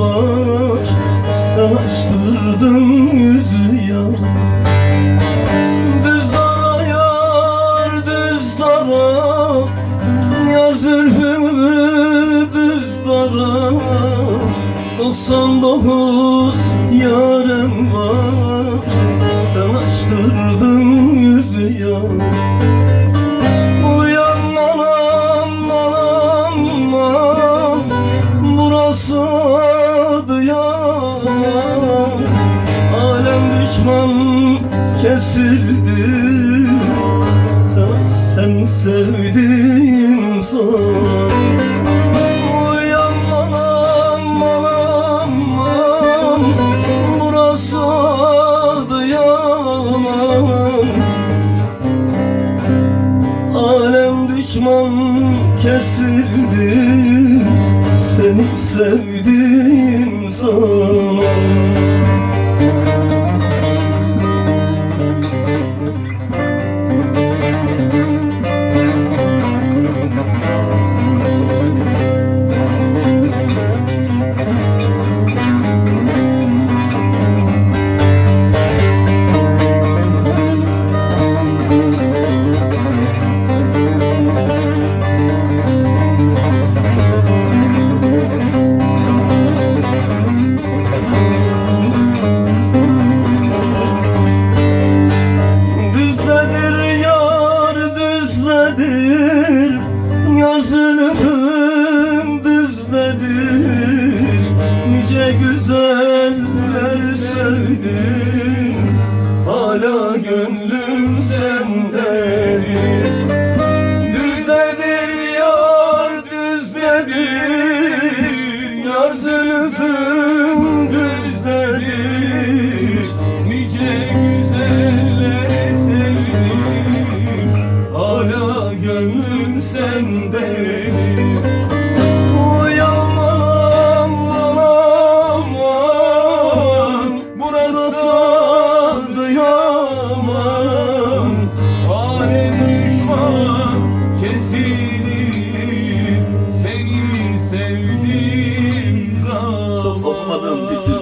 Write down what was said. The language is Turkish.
var Sen açtırdın yüzü ya Düzlara yar düzlara Yar zülfümü düzlara 99 sevdiğim zaman Uyan Burası Adıyaman Alem düşman kesildi. Seni sevdiğim düzledir Yar düzledir. Nice güzeller sevdim Hala gönlüm sendedir. Düzledir yar düzledir Yar zülfüm olmadığım için